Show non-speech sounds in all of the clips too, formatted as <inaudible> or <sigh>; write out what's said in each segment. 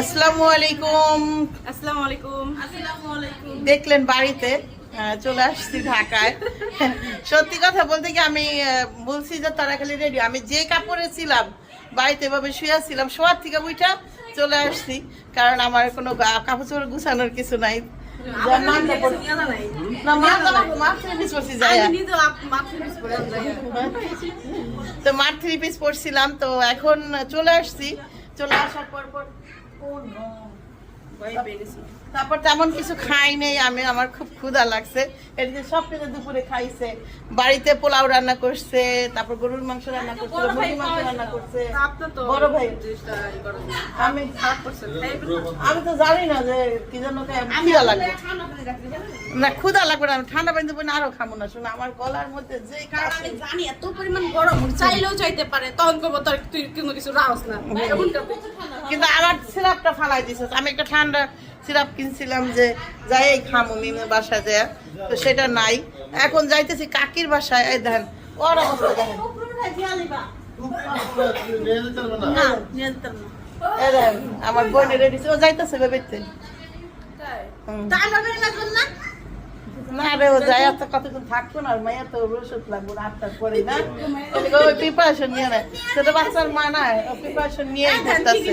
আসসালামু আলাইকুম। আসসালামু আলাইকুম। আসসালামু আলাইকুম। দেখলেন বাড়িতে চলে আসছি ঢাকায়। সত্যি কথা বলতে কি আমি বলছি যে তারা খালি রেডি। আমি যে কাপড়ে ছিলাম বাড়িতে এভাবে শুয়ে ছিলাম শোয়ার থেকে উঠা চলে আসছি। কারণ আমার কোনো কাপড় চোপড় গুছানোর কিছু নাই। তো মার থ্রি পিস পরছিলাম তো এখন চলে আসছি। চলে আসার পর পর Oh. Vai bem assim. তারপর তেমন কিছু খাই নেই আমি আমার খুব ক্ষুধা লাগছে। এদিকে সব কিছু দুপুরে খাইছে। বাড়িতে পোলাও রান্না করছে তারপর গরুর মাংস রান্না করছে মুরগির মাংস রান্না করছে। বড় ভাই। আমি আমি তো জানি না যে কি জন্য কে- খিদা লাগবে। না ক্ষুধা লাগবে না আমি ঠান্ডা পানি দেবো না আরও খাব না শোনো আমার গলার মধ্যে যে কারণ আমি জানি এত পরিমাণ গরম চাইলেও চাইতে পারে তখন করব তোর তুই কোনো কিছু রাহস না। কিন্তু আমার সিরাপটা ফালাই দিছে আমি একটা ঠান্ডা সিরাপ কিনছিলাম যে যাই এই খামো মিমের বাসায় যায় তো সেটা নাই। এখন যাইতেছি কাকির বাসায় এই দেখেন ওর অবস্থা দেখেন। আমার বোনের ও যাইতেছে বেবেতে। না রে ও যায় আর তো কতক্ষণ থাকব না তো ওর ওষুধ লাগবে না আটটার পরে না। ওই প্রিপারেশন নিয়ে নেয়। ছোট বাচ্চার মা না প্রিপারেশন নিয়ে ঘুরতেছে।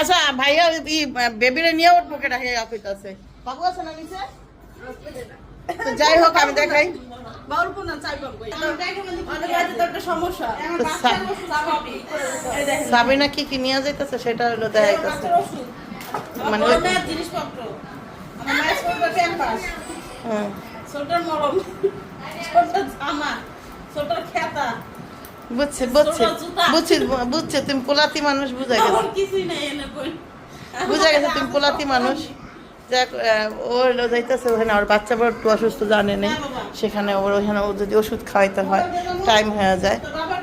আচ্ছা ভাইয়া ই বেবিরে নিয়ে ওর পকেট আগে কইতাছে বাবু আছে না নিচে? তো যাই হোক আমি দেখাই। দেখেন সাবিনা কি কি নিয়ে যাইতেছে? সেটা হলো দেখাইতেছে। মানে জিনিসপত্র। ছোট। ছোটর মরম ছোট জামা। ছোট বুঝছি বুঝছি। বুঝছি বুঝছি তুমি পোলাতি মানুষ বুঝা গেছে। বুঝা গেছে তুমি পোলাতি মানুষ। যাক আহ, ও হলো যাইতেছে ওখানে ওর বাচ্চা বড় একটু অসুস্থ জানে নেই। সেখানে ওর ওখানে ও যদি ওষুধ খাওয়াইতে হয় টাইম হয়ে যায়।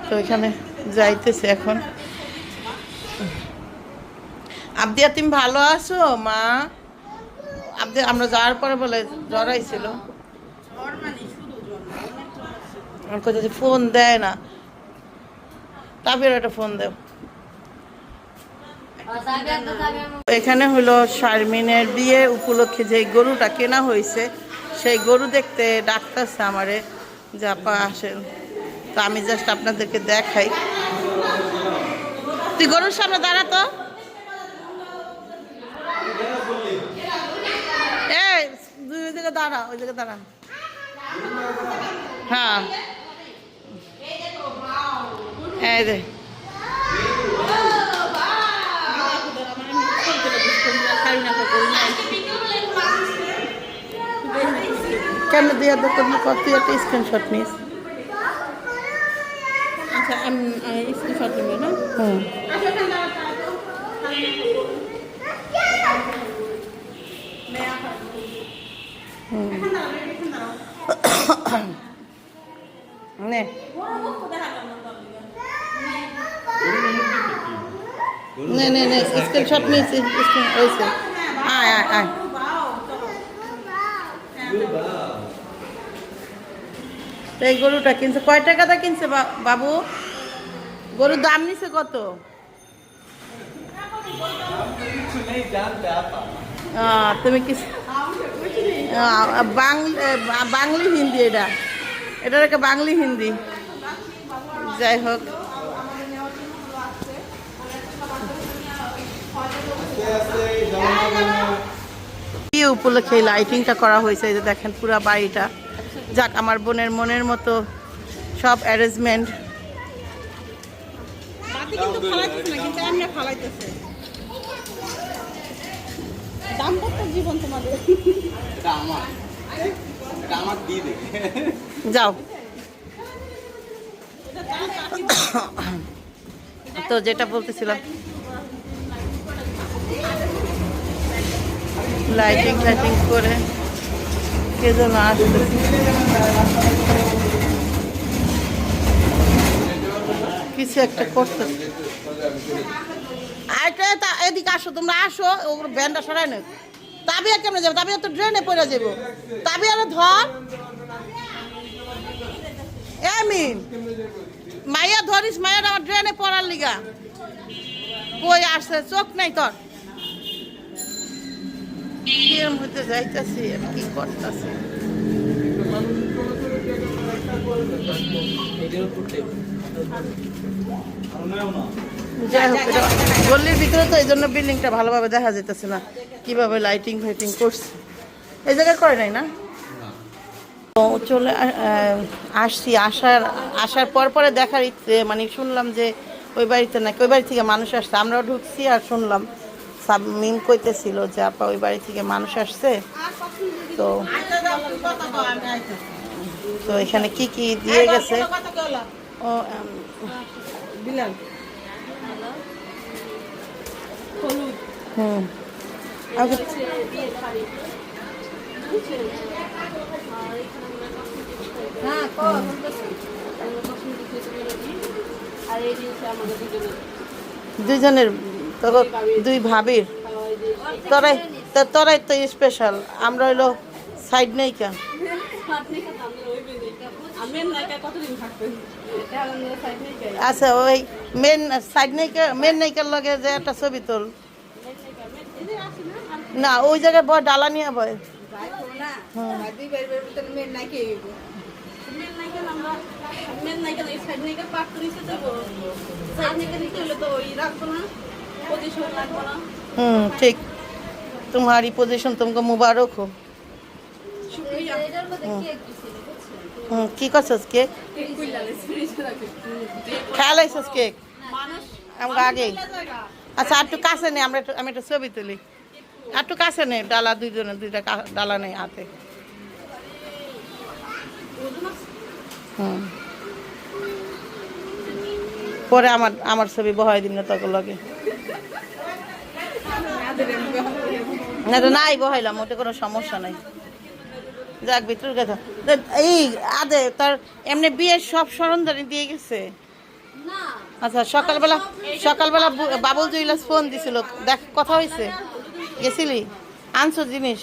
তো ওইখানে যাইতেছে এখন। আবদিয়া তুমি ভালো আছো? মা? আবদি আমরা যাওয়ার পরে বলে জ্বর আইছিল। জ্বর মানে কথা ফোন দেয় না। তারপরে একটা ফোন দেও। এখানে হলো শারমিনের বিয়ে উপলক্ষে যে গরুটা কেনা হয়েছে সেই গরু দেখতে ডাক্তারছে আমারে যে আপা আসেন। তো আমি জাস্ট আপনাদেরকে দেখাই। তুই গরুর সামনে দাঁড়া তো। এই দুই দিকে দাঁড়া ওই দিকে দাঁড়া। হ্যাঁ। এই যে। কেন দিয়ে দেখো কত একটা স্ক্রিনশট নিস। আচ্ছা আমি স্ক্রিনশট নেব না? হুম। <coughs> নে। নে নে স্ক্রিনশট নিস স্ক্রিন হয়েছে আয় আয় আয়। তো এই গরুটা কিনছে। কয় টাকাটা কিনছে বাবু? গরুর দাম নিছে কত? তুমি কি বাংলি হিন্দি এটা। এটার একটা বাংলি হিন্দি। যাই হোক। বিয়ে উপলক্ষে এই লাইটিংটা করা হয়েছে এই যে দেখেন পুরো বাড়িটা। যাক আমার বোনের মনের মতো সব অ্যারেঞ্জমেন্ট বাতি কিন্তু ফালাইতেছে না কিন্তু এমনি ফালাইতেছে। দাম কত জীবন তোমাদের? এটা আমার। এটা আমার দিয়ে দেবে যাও তো যেটা বলতেছিলাম লাইটিং লাইটিং করে কে যেন আসতেছে কিছু একটা করতেছে আরেকটা এদিকে আসো, তোমরা আসো, ওগুলো ব্যান্ডটা সরাই নেই তাবিয়া কেমনে যাবে? তাবিয়া তো ড্রেনে পড়ে যাব। তাবিয়া ধর। এমিন মাইয়া ধরিস মায়ের আমার ড্রেনে পড়ার লিগা। কই আসছে? চোখ নাই তোর। কিরম হইতে যাইতাছি আমি কি করতেছি? গল্লির ভিতরে তো এই জন্য বিল্ডিংটা ভালোভাবে দেখা যেতেছে না, কীভাবে লাইটিং ফাইটিং করছে। এই জায়গায় করে নাই না? তো চলে আসছি, আসার আসার পর পরে দেখার মানে শুনলাম যে ওই বাড়িতে নাকি, ওই বাড়ি থেকে মানুষ আসছে, আমরাও ঢুকছি আর শুনলাম সাবমিম কইতেছিল যে আপা ওই বাড়ি থেকে মানুষ আসছে। তো তো এখানে কি কি দিয়ে গেছে? ও বিলাল। হুম। দুজনের তখন দুই ভাবির। তোরাই তোরাই তো স্পেশাল আমরা হইল সাইড নেই কেন আচ্ছা ওই মেন সাইড নাইকার মেন নাইকার লগে যে একটা ছবি তোল। না, ওই জায়গায় বয় ডালা নিয়ে বয় মেন নায়িকা আমরা মেন নায়িকা এই সাইড নায়িকা পার্ট তো নিচে দেবো সাইড নায়িকা নিতে হলে তো ওই রাখবো না পজিশন রাখবো না হুম ঠিক तुम्हारी पोजीशन तुमको मुबारक हो শুক্রিয়া হুম কি করছস কেক কেক কইলালে ফ্রিজে রাখে খেয়াল আইসস কেক মানুষ আমরা আগেই আচ্ছা আর একটু কাছে নে আমরা একটু আমি একটা ছবি তুলি আর একটু কাছে নে ডালা দুইজনে দুইটা কা- ডালা নেই হাতে হুম পরে আমার আমার ছবি বহাই দিন না তখন লগে না তো নাই বহাইলাম ওটা কোনো সমস্যা নাই। যাক ভিতর কথা এই আদে তার এমনি বিয়ের সব সরঞ্জাম দিয়ে গেছে? আচ্ছা সকালবেলা সকালবেলা বাবুল জুইলাস ফোন দিছিল। দেখ কথা হয়েছে গেছিলি? আনছো জিনিস?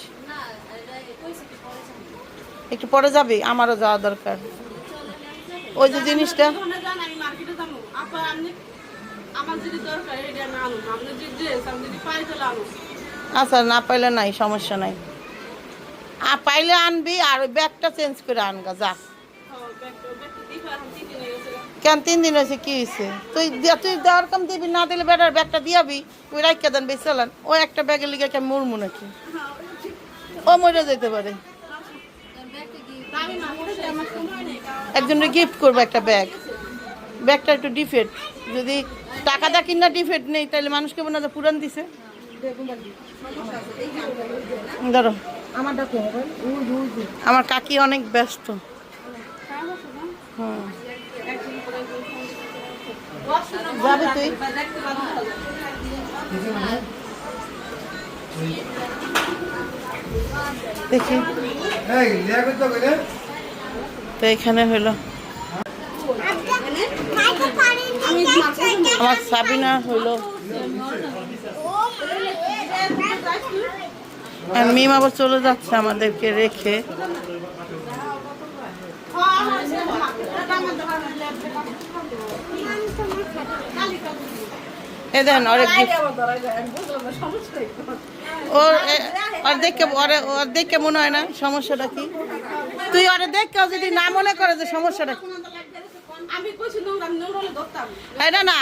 একটু পরে যাবি? আমারও যাওয়া দরকার। ওই যে জিনিসটা। আমার যদি দরকার এটা আমি আনুন আপনি যদি ড্রেস আমি যদি পাই তাহলে আনুন আচ্ছা না পাইলে নাই সমস্যা নাই। আর পাইলে আনবি আর ওই ব্যাগটা চেঞ্জ করে আনগা যা। কেন তিন দিন হয়েছে কি হয়েছে? তুই তুই দেওয়ার কম দিবি না দিলে বেটার ব্যাগটা দিয়াবি তুই রাইকা দেন বেচালান ও একটা ব্যাগের লিগে কেমন মরমু নাকি? ও মরে যেতে পারে। একজনের গিফট করব একটা ব্যাগ। ব্যাগটা একটু ডিফেক্ট যদি টাকা দা কিনা ডিফেক্ট নেই তাহলে মানুষকে মনে হয় যে পুরান দিছে। ধরো আমার কাকি অনেক ব্যস্ত। হুম তুই? দেখি। তো এখানে হলো। আমার সাবিনা আর মিম আবার চলে যাচ্ছে আমাদেরকে রেখে। এ মনে হয় না? সমস্যাটা কি? তুই দেখে যদি না মনে করে যে সমস্যাটা কি? আমি কইছি নোংরা আমি নোংরা ধরতাম এটা না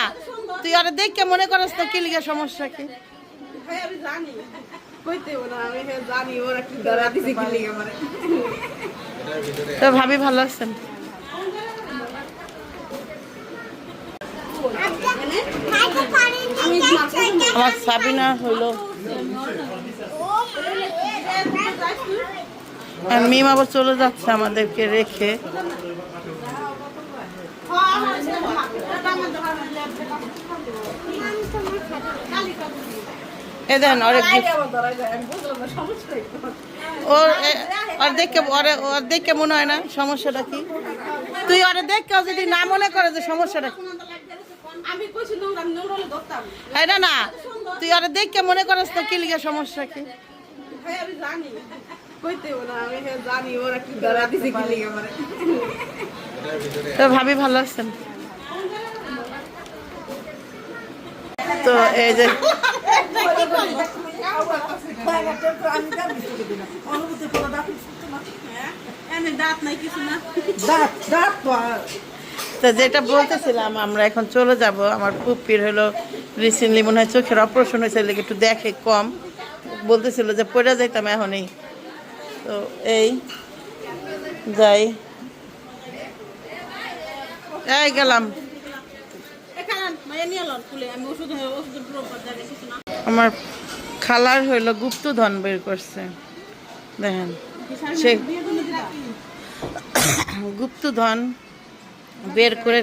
তুই ওরে দেখে মনে করিস তো কি লিগে সমস্যা কি ভাই আমি জানি কইতে না আমি হ্যাঁ জানি ওরা কি ধরা দিছে কি লিগে মানে তো ভাবি ভালো আছেন আমি আমার সাবিনা হলো আর মিম আবার চলে যাচ্ছে আমাদেরকে রেখে এ দেন ওর ওর দেখে ওরে দেখে মনে হয় না সমস্যাটা কি? তুই ওরে দেখে যদি না মনে করে যে সমস্যাটা কি? এটা না তুই ওরে দেখে মনে করিস তো কি সমস্যা কি? না তো ভাবি ভালো আছেন? তো এই যে যেটা বলতেছিলাম, আমরা এখন চলে যাব। আমার পুপির হলো রিসেন্টলি মনে হয় চোখের অপারেশন হয়েছে একটু দেখে কম। বলতেছিল যে পড়ে যাইতাম এখনই। তো এই, যাই। এই গেলাম এখানে মাইয়া নিয়ে এলাম খুলে আমি ওষুধ ওষুধের প্রপার জায়গায় কিছু না আমার খালার হইল গুপ্তধন বের করছে। দেখেন, সে গুপ্তধন বের করে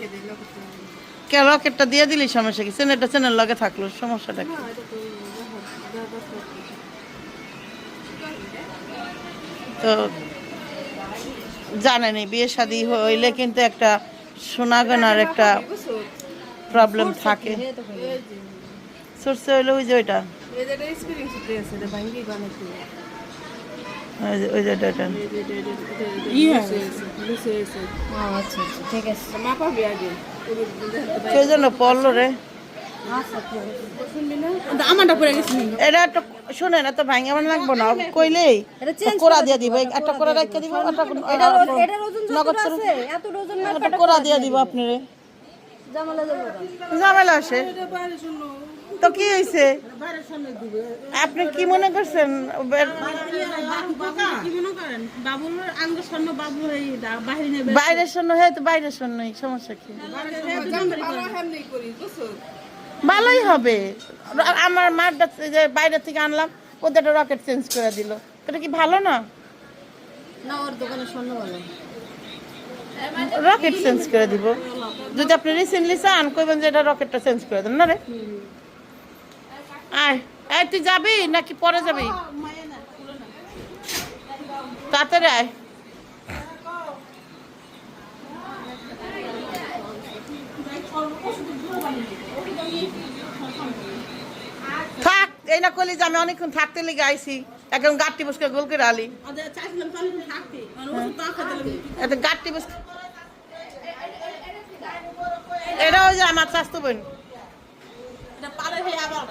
কে লকেটটা দিয়ে দিলি? সমস্যা কি? চেনেরটা চেনের লগে থাকল, সমস্যাটা কি? তো জানেনি বিয়ে শাদি হইলে কিন্তু একটা সোনাগনার একটা প্রবলেম থাকে। সোর্সে হইল ওই যে ওইটা। ওই যে- ওই ওইটা, ওইটা। কে পড়ল রে। আমারটা পড়ে গেছে। এটা একটা শুনে না তো ভাঙে আমার লাগবো না। কইলেই কোরা দিয়ে দিব এই একটা কোরা রাখতে দিব। একটা নগদ কোরা। দিয়ে দিব আপনারে ঝামেলা আসে। তো কি হয়েছে আপনি কি মনে করছেন? মনে স্বর্ণ বাইরের শূন্য হয়ে তো বাইরের শূন্যই সমস্যা কি? ভালোই হবে। আমার মারটা যে বাইরে থেকে আনলাম ওদের রকেট চেঞ্জ করে দিল। এটা কি ভালো না? না ওর দোকানে স্বর্ণ ভালো রকেট চেঞ্জ করে দিব। যদি আপনি রিসেন্টলি চান, কইবেন যে এটা রকেটটা চেঞ্জ করে দেন, না রে? আয় তুই যাবি নাকি পরে যাবি? তাড়াতাড়ি আয়। থাক, এই না করলি যে আমি অনেকক্ষণ থাকতে লেগে আইছি। একদম গাঁটটি বসকে গোল করে আলি। আচ্ছা চাইছিলাম তাহলে থাকতে ওষুধ তো খেতে লাগবে এটা গাঁটটি বস এটা ওই যে আমার স্বাস্থ্য বোন। এটা হয়ে আবার।